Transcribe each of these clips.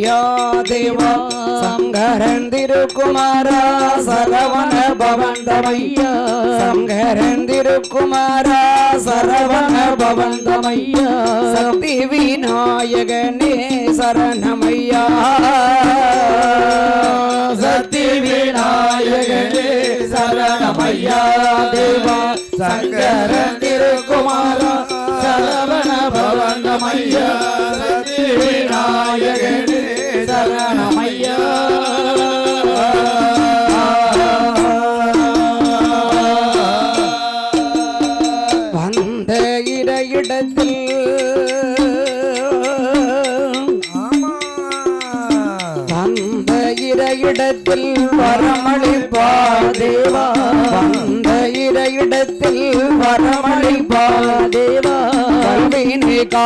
சரணமையா தேவா சங்கரன் திருக்குமாரா சரவண பவந்தமையா. சங்கரன் திருக்குமாரா சரவண பவந்தமையா. சக்தி விநாயகனே சரணமையா. சக்தி விநாயகனே சரணமையா தேவா. சங்கரன் திருக்குமாரா சரவண பவந்தமையா.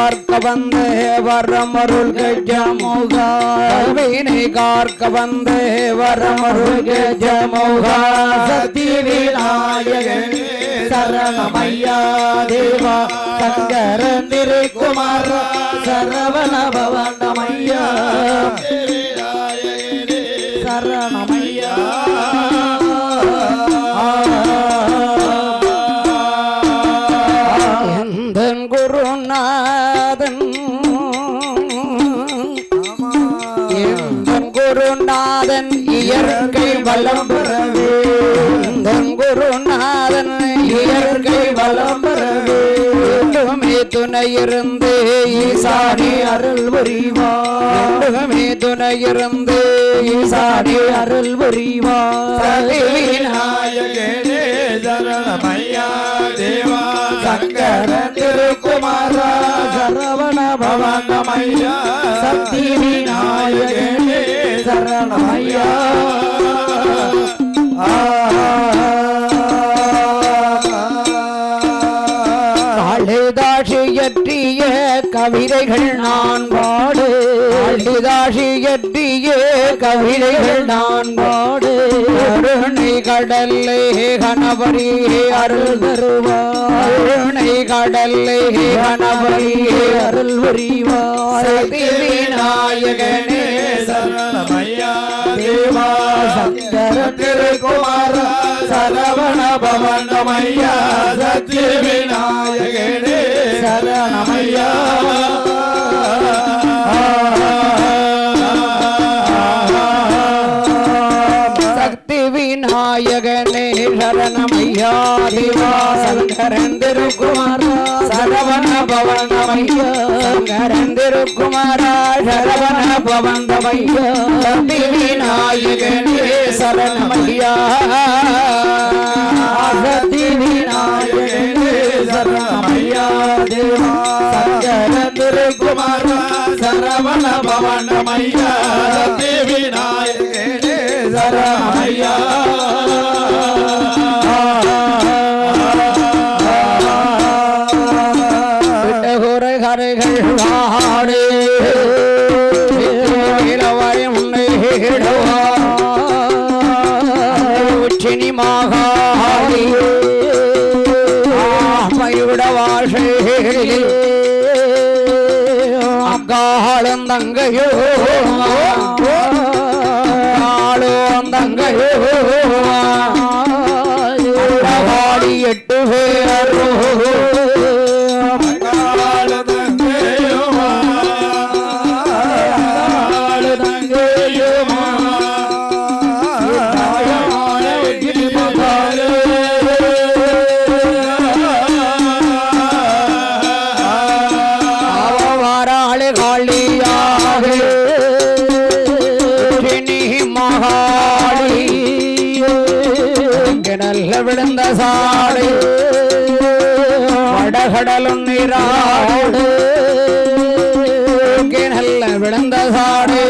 கார்க்க வந்த வரமருள் கஜமுகா கல்வினை கார்க்க வந்த வரமருள் கஜமுகா சக்தி விநாயகனே சரணமையா தேவா. சங்கரன் திருக்குமார சரவண பவனமையா. சரணமையா வளம் பெறவே குருநாதன் இயற்கை வளம் பெறவே என்றுமே துணை இருந்து ஈசானி அருள் புரிவார். என்றுமே துணை இருந்து ஈசானி அருள் சரணமையா தேவா. சங்கர திருக்குமாரா சரவண பவனமையா. சக்தி விநாயகனே சரணமையா. கவிதைகள் நான் பாடு. காளிதாசியற்றிய கவிதைகள் நான் பாடு அருணை கடல்லே கணபரியே அருள் தருவார் அருணை கடல்லே கணபரியே அருள் வரிவார் விநாயகனே சரணமையா தேவா. சங்கர திருக்குமார சரவண பவனமையா சத்ய விநாயகனே சரணமையா. சரணமையா தேவா சங்கரன் திருக்குமாரா சரவண பவனமையா சங்கரன் திருக்குமாரா சரவண விநாயகனே சரணமையா சக்தி விநாயகனே சரணமையா திருக்குமாரா சரவண பவனமையா அக்காளும் தங்கையோ ஆளும் தங்கையோ பாடி நல்ல விழுந்த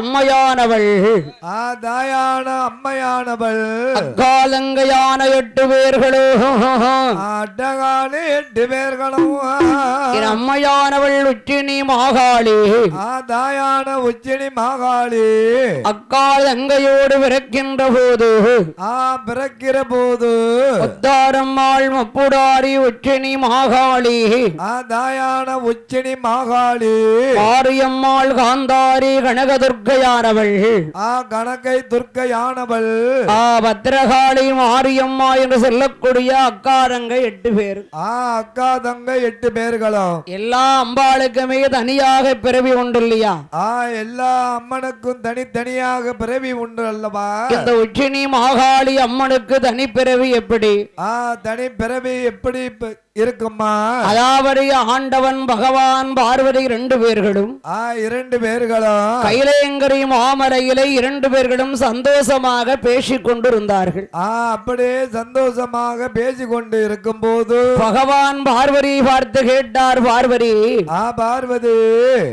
அம்மையானவள். ஆ தாயான அம்மையானவள். அக்காலங்கையான எட்டு பேர்களும் அட்டகான எட்டு பேர்களும் என் அம்மையானவள் உச்சினி மாகாளி. ஆ தாயான உச்சினி மாகாளி. அக்கால் அங்கையோடு பிறக்கின்ற போது ஆ பிறக்கிற போது முத்தாரம்மாள் மப்புடாரி உச்சினி மாகாளி. ஆ தாயான உச்சினி மாகாளி. மாரியம்மாள் காந்தாரி கனகதுர்க்கையானவள் ஆ கணக்கை துர்க்கையானவள். ஆ பத்திரகாளி மாரியம்மா என்று சொல்லக்கூடிய அக்காரங்க எட்டு பேர். ஆ அக்கா தங்க எட்டு பேர்களும். எல்லா அம்பாளுக்குமே தனியாக பிறவி உண்டு இல்லையா? ஆ எல்லா அம்மனுக்கும் தனித்தனியாக பிறவி உண்டு அல்லவா? இந்த உச்சினி மாகாளி அம்மனுக்கு தனி பிறவி எப்படி? ஆ தனி பிறவி எப்படி இருக்குமா? அதாவது ஆண்டவன் பகவான் பார்வதி ரெண்டு பேர்களும் ஆ இரண்டு பேர்களும் கைலேங்கரி மாமலையிலே இரண்டு பேர்களும் சந்தோஷமாக பேசிக் கொண்டிருந்தார்கள் ஆ அப்படியே சந்தோஷமாக பேசிக்கொண்டு இருக்கும் போது பகவான் பார்வதி பார்த்து கேட்டார் பார்வதி ஆ பார்வதி.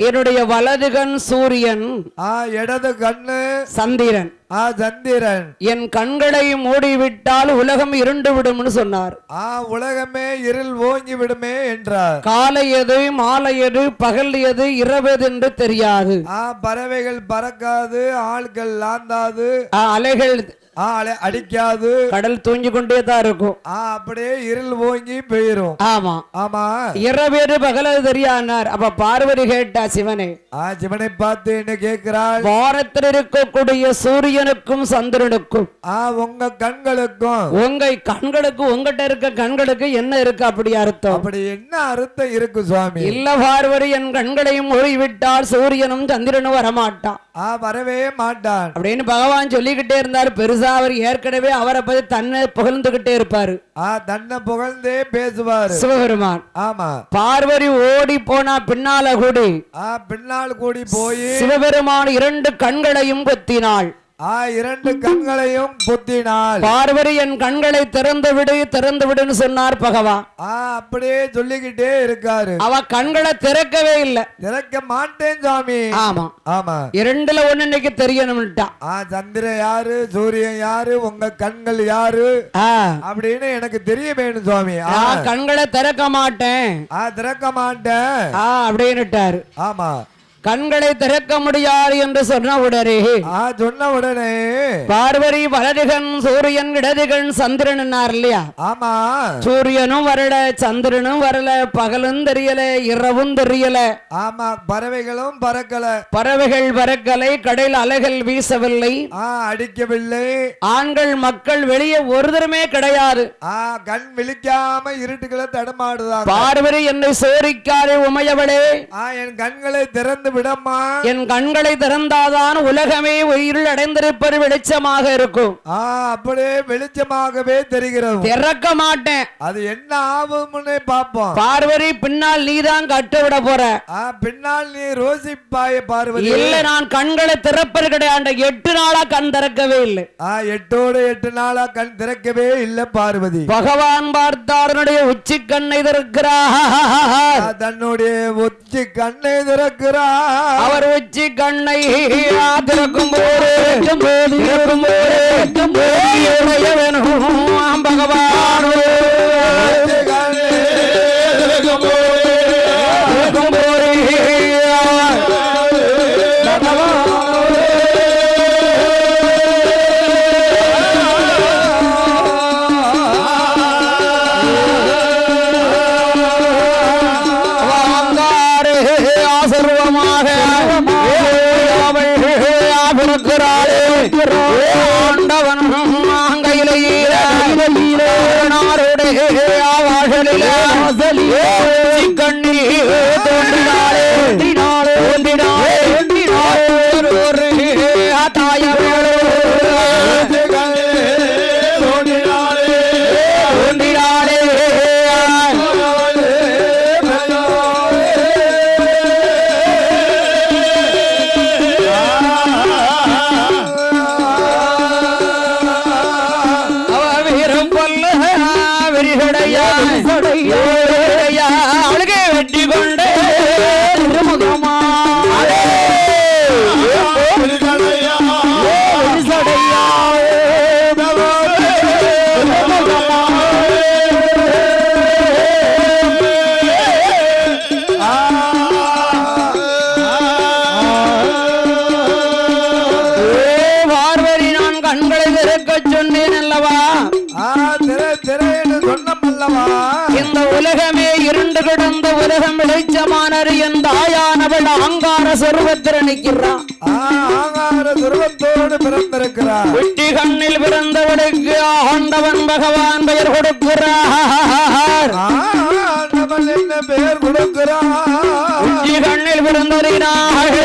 என்னுடைய வலது கண் சூரியன் ஆ இடது கண்ணு சந்திரன். ஆ சந்திரன் என் கண்களை மூடிவிட்டால் உலகம் இருண்டு விடும்னு சொன்னார். ஆ உலகமே இருள் ஓங்கி விடுமே என்றார். காலை எது மாலை எது பகல் எது இரவு என்று தெரியாது. ஆ பறவைகள் பறக்காது ஆள்கள் லாந்தாது அலைகள் ஆ அலை- அடிக்காது. கடல் தூங்கி கொண்டே தான் இருக்கும். அப்படியே இருள் ஓங்கி பெய்யும் ஆமா. ஆமா. இரவேறு பகல தெரியானார். அப்ப பார்வதி கேட்டா சிவனே ஆ சிவனை பார்த்து என்ன கேட்கிறாள்? வானத்தில் இருக்கக்கூடிய சூரியனுக்கும் சந்திரனுக்கும் ஆ உங்க கண்களுக்கும். உங்க கண்களுக்கு உங்ககிட்ட இருக்க கண்களுக்கு என்ன இருக்கு அப்படி அர்த்தம்? அப்படி என்ன அர்த்தம் இருக்கு சுவாமி? இல்ல பார்வதி என் கண்களையும் மூடிவிட்டால் சூரியனும் சந்திரனும் வரமாட்டான். ஆ வரவே மாட்டான். அப்படின்னு பகவான் சொல்லிக்கிட்டே இருந்தார் பெருசா அவர் ஏற்கனவே அவரை பத்தி தன்னை புகழ்ந்துகிட்டே இருப்பாரு. தன்னை புகழ்ந்தே பேசுவாரு. சிவபெருமான். ஆமா. பார்வதி ஓடி போனா பின்னால கூடி பின்னால் கூடி போய் சிவபெருமான் இரண்டு கண்களையும் கொத்தினாள். இரண்டு கண்களையும் புத்தினாள் பார்வதி என் கண்களை திறந்து விடு திறந்து விடுன்னு சொன்னார் பகவான். ஆ அப்படியே சொல்லிக்கிட்டே இருக்காரு. அவ கண்களை திறக்கவே இல்லை. திறக்க மாட்டேன் சுவாமி ஆமா. ஆமா. இரண்டுல ஒண்ணு இன்னைக்கு தெரியணும்ட்டா ஆ சந்திரன் யாரு சூரியன் யாரு உங்க கண்கள் யாரு? அப்படின்னு எனக்கு தெரிய வேணும் சுவாமி கண்களை திறக்க மாட்டேன். ஆ திறக்க மாட்டேன். ஆ அப்படின்னுட்டாரு. ஆமா. கண்களை திறக்க முடியாது என்று சொன்ன உடனே சொன்ன உடனே. பார்வதி வலதுகன் சூரியன் இடதுகன் சந்திரன் இல்லையா? ஆமா. சூரியனும் வரல சந்திரனும் வரல பகலும் தெரியல இரவும் தெரியல. ஆமா பறவைகளும் பறக்கல. பறவைகள் பறக்கலை கடல் அலைகள் வீசவில்லை. ஆ அடிக்கவில்லை. ஆண்கள் மக்கள் வெளியே ஒருத்தருமே கிடையாது. கண் விழிக்காம இருட்டுகளை தடுமாடுதாங்க பார்வதி என்னை சோரிக்காதே உமையவளே. ஆ என் கண்களை திறந்து விடம்மா என் கண்களை திறந்தாதான் உலகமே உயிருள் அடைந்திருப்பது வெளிச்சமாக இருக்கும். அப்படியே வெளிச்சமாகவே தெரிகிறது. திறக்க மாட்டேன். அது என்ன ஆகும்னு பாப்போம் பார்வதி பின்னால் நீதான் கட்டு விட போற பின்னால் நீ ரோசிப்பாய பார்வதி. இல்ல நான் கண்களை திறப்பது கிடையாது. எட்டு நாளா கண் திறக்கவே இல்லை. எட்டோடு எட்டு நாளா கண் திறக்கவே இல்ல பார்வதி. பகவான் பார்த்தாரனுடைய உச்சி கண்ணை திறக்கிறார் தன்னுடைய உச்சி கண்ணை திறக்கிறா அவர் உச்சி கண்ணை திறக்கும் போது திறக்கும் போது பகவான் திறக்கும் போது கண்களை திறக்க சொன்னேன் அல்லவா? சொன்னமல்லவா இந்த உலகமே இருண்டு கிடந்த உலகம் வெளிச்சமானரு என் தாயானவள் ஆங்கார சொருவத்தில் நிற்கிறான் ஆங்கார சொருவத்தோடு பிறந்திருக்கிறார் வெட்டி கண்ணில் பிறந்தவளுக்கு ஆண்டவன் பகவான் பெயர் கொடுக்கிறார். ஆண்டவன் என்ன பெயர் கொடுக்கிறார்? கண்ணில் பிறந்தவரினாள்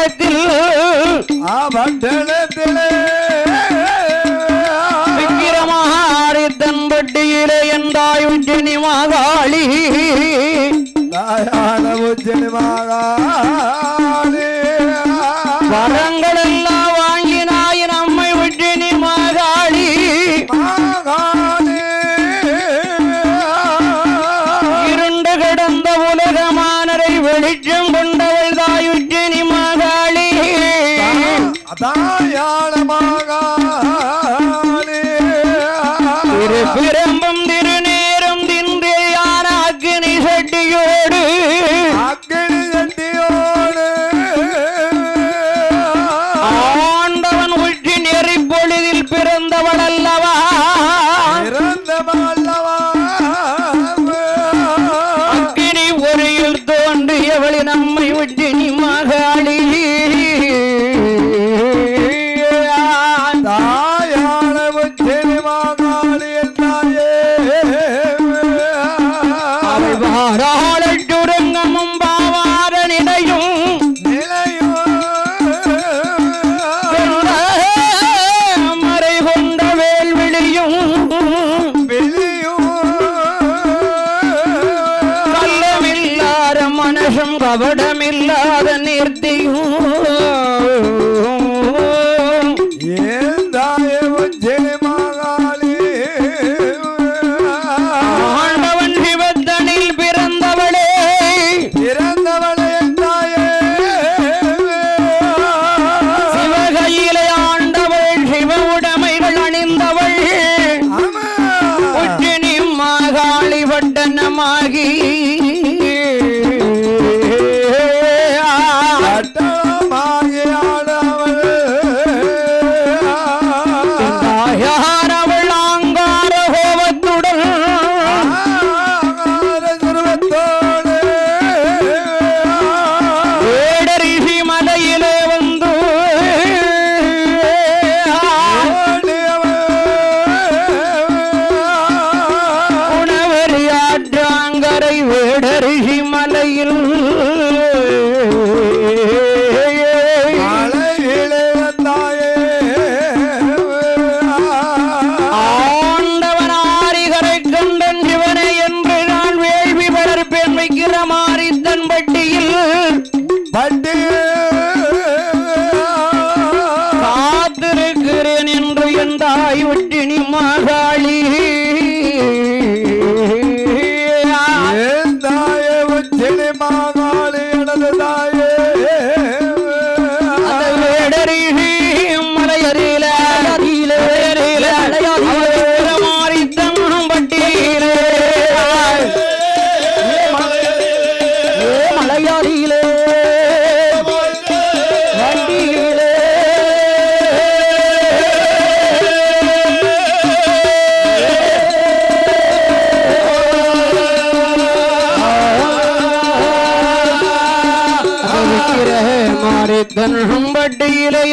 பட்டணத்தில் பட்டணத்தில் விக்கிரமஹாரி தன்பட்டியிலே என் தாய் உஜ்ஜனி மாகாளி. queremos.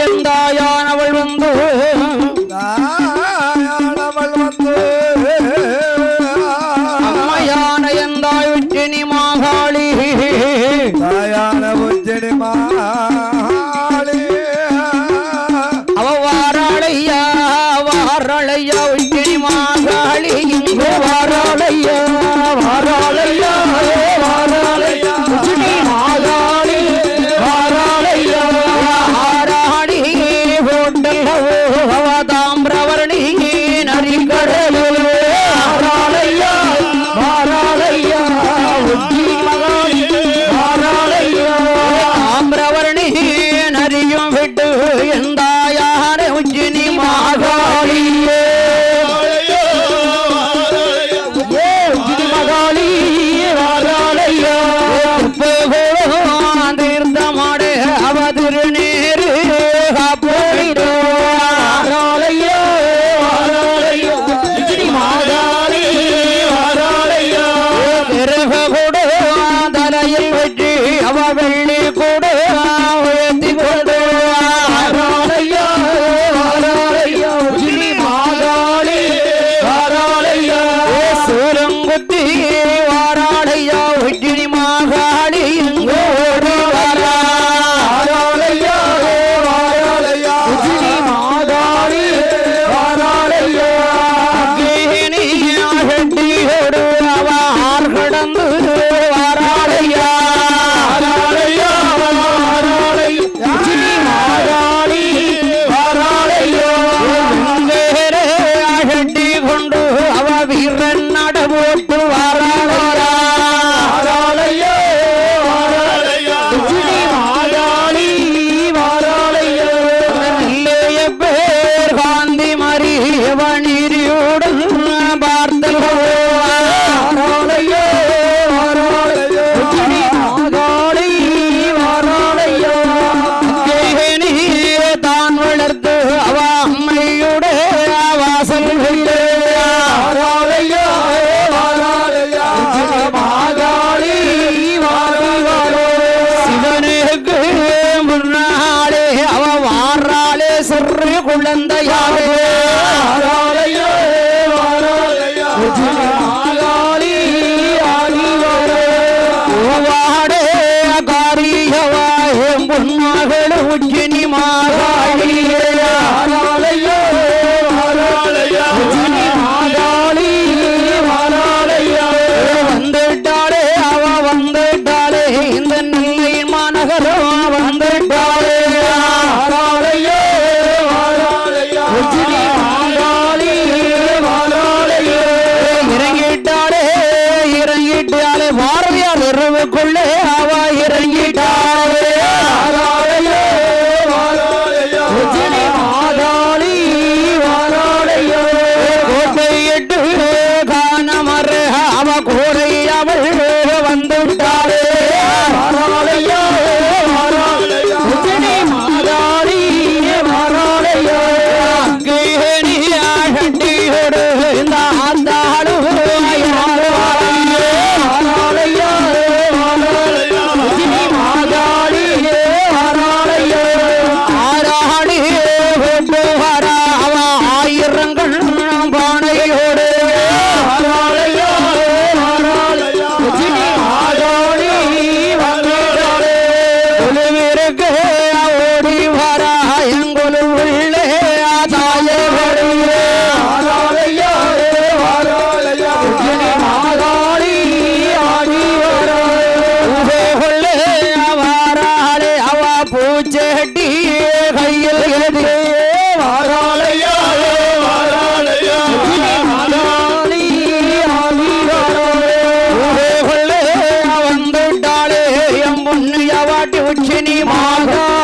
எந்தாயானவள் வந்து hablando இரவுக்குள்ளே அவா மாக